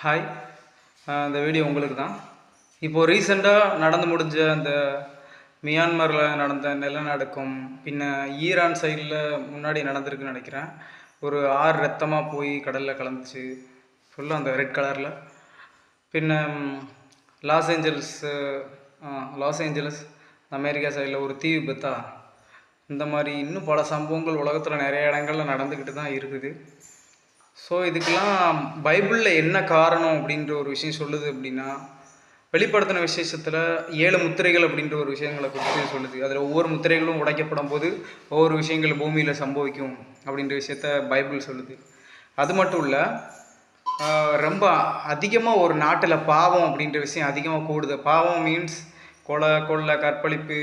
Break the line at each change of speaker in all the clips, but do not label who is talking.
Hi இந்த video உங்களுக்கு தான் இப்போது ரீசெண்டாக நடந்து முடிஞ்ச அந்த மியான்மரில் நடந்த நிலநடுக்கம் பின்ன ஈரான் சைடில் முன்னாடி நடந்திருக்குன்னு நினைக்கிறேன். ஒரு ஆறு ரத்தமாக போய் கடலில் கலந்துச்சு. ஃபுல்லாக அந்த ரெட் கலரில் பின்ன Los Angeles Los Angeles America சைடில் ஒரு தீ விபத்தா? இந்த மாதிரி இன்னும் பல சம்பவங்கள் உலகத்தில் நிறைய இடங்கள்ல நடந்துக்கிட்டு தான் இருக்குது. ஸோ இதுக்கெல்லாம் பைபிளில் என்ன காரணம் அப்படின்ற ஒரு விஷயம் சொல்லுது அப்படின்னா வெளிப்படுத்தின விசேஷத்தில் ஏழு முத்திரைகள் அப்படின்ற ஒரு விஷயங்களை குறித்து சொல்லுது. அதில் ஒவ்வொரு முத்திரைகளும் உடைக்கப்படும் போது ஒவ்வொரு விஷயங்கள் பூமியில் சம்பவிக்கும் அப்படின்ற விஷயத்த பைபிள் சொல்லுது. அது மட்டும் இல்லை ரொம்ப அதிகமாக ஒரு நாட்டில் பாவம் அப்படின்ற விஷயம் அதிகமாக கூடுது. பாவம் மீன்ஸ் கொலை கொள்ளை கற்பழிப்பு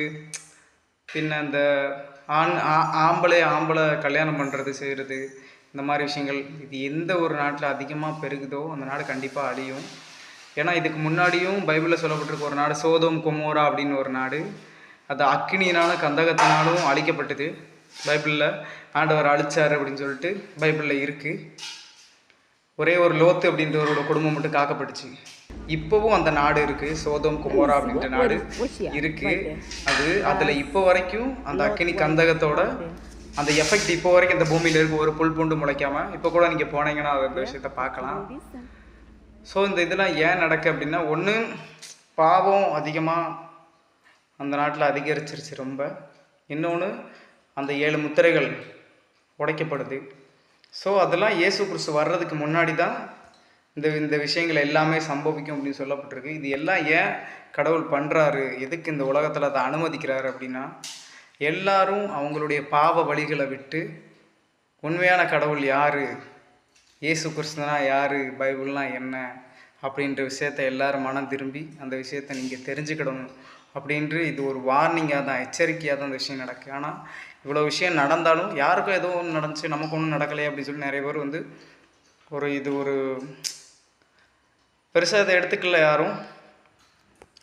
பின்ன அந்த ஆண் ஆ- ஆம்பளை ஆம்பளை கல்யாணம் பண்ணுறது செய்கிறது இந்த மாதிரி விஷயங்கள் இது எந்த ஒரு நாட்டில் அதிகமாக பெருகுதோ அந்த நாடு கண்டிப்பாக அழியும். ஏன்னா இதுக்கு முன்னாடியும் பைபிளில் சொல்லப்பட்டிருக்க ஒரு நாடு சோதோம் கொமோரா அப்படின்னு ஒரு நாடு. அது அக்கினியினாலும் கந்தகத்தினாலும் அழிக்கப்பட்டது. பைபிளில் ஆண்டவர் அழிச்சார் அப்படின்னு சொல்லிட்டு பைபிளில் இருக்குது ஒரே ஒரு லோத்து அப்படின்றவரோட குடும்பம் மட்டும் காக்கப்பட்டுச்சு. இப்போவும் அந்த நாடு இருக்கு. சோதம் குமோரா அப்படின்ற நாடு இருக்கு. அது அதுல இப்போ வரைக்கும் அந்த அக்கினி கந்தகத்தோட அந்த எஃபெக்ட் இப்போ வரைக்கும் இந்த பூமியில இருக்கு ஒரு புல் பூண்டு முளைக்காம இப்போ கூட நீங்க போனீங்கன்னா அந்த விஷயத்த பார்க்கலாம். ஸோ இந்த இதெல்லாம் ஏன் நடக்கு அப்படின்னா ஒன்று பாவம் அதிகமாக அந்த நாட்டில் அதிகரிச்சிருச்சு ரொம்ப. இன்னொன்று அந்த ஏழு முத்திரைகள் உடைக்கப்படுது. ஸோ அதெல்லாம் இயேசு கிறிஸ்து வர்றதுக்கு முன்னாடி தான் இந்த இந்த விஷயங்கள் எல்லாமே சம்பவிக்கும் அப்படின்னு சொல்லப்பட்டிருக்கு. இது எல்லாம் ஏன் கடவுள் பண்ணுறாரு எதுக்கு இந்த உலகத்தில் அதை அனுமதிக்கிறாரு அப்படின்னா எல்லாரும் அவங்களுடைய பாவ வழிகளை விட்டு உண்மையான கடவுள் யார்? இயேசு கிறிஸ்துனா யார்? பைபிள்னா என்ன? அப்படின்ற விஷயத்த எல்லாரும் மனம் திரும்பி அந்த விஷயத்த நீங்கள் தெரிஞ்சுக்கிடணும் அப்படின்று இது ஒரு வார்னிங்காக தான் எச்சரிக்கையாக தான் அந்த விஷயம் நடக்குது ஆனால் இவ்வளோ விஷயம் நடந்தாலும் யாருக்கும் எதுவும் ஒன்று நடந்துச்சு நமக்கு ஒன்றும் நடக்கலையே அப்படின்னு சொல்லி நிறைய பேர் வந்து ஒரு இது ஒரு பெருசாக இதை எடுத்துக்கல யாரும்.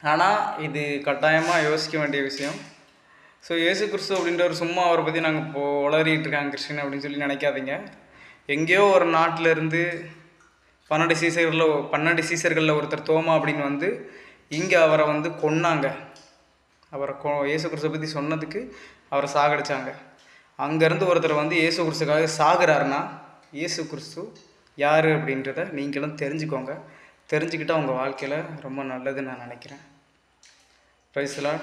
ஆனால் இது கட்டாயமாக யோசிக்க வேண்டிய விஷயம். ஸோ இயேசு கிறிஸ்து அப்படின்றவர் சும்மா அவரை பற்றி நாங்கள் இப்போ உளறிட்டு இருக்காங்க கிறிஸ்டின் அப்படின்னு சொல்லி நினைக்காதீங்க. எங்கேயோ ஒரு நாட்டிலேருந்து பன்னெண்டு சீசர்களில் பன்னெண்டு சீசர்களில் ஒருத்தர் தோமா அப்படின்னு வந்து இங்கே அவரை வந்து கொன்னாங்க. அவரை கொ இயேசு கிறிஸ்துவை பற்றி சொன்னதுக்கு அவரை சாகடிச்சாங்க. அங்கேருந்து ஒருத்தர் வந்து இயேசு கிறிஸ்துக்காக சாகுறாருன்னா இயேசு கிறிஸ்து யார் அப்படின்றத நீங்களும் தெரிஞ்சுக்கோங்க. தெரிஞ்சுக்கிட்டால் உங்கள் வாழ்க்கையில் ரொம்ப நல்லதுன்னு நான் நினைக்கிறேன். ப்ரைஸ்லாம்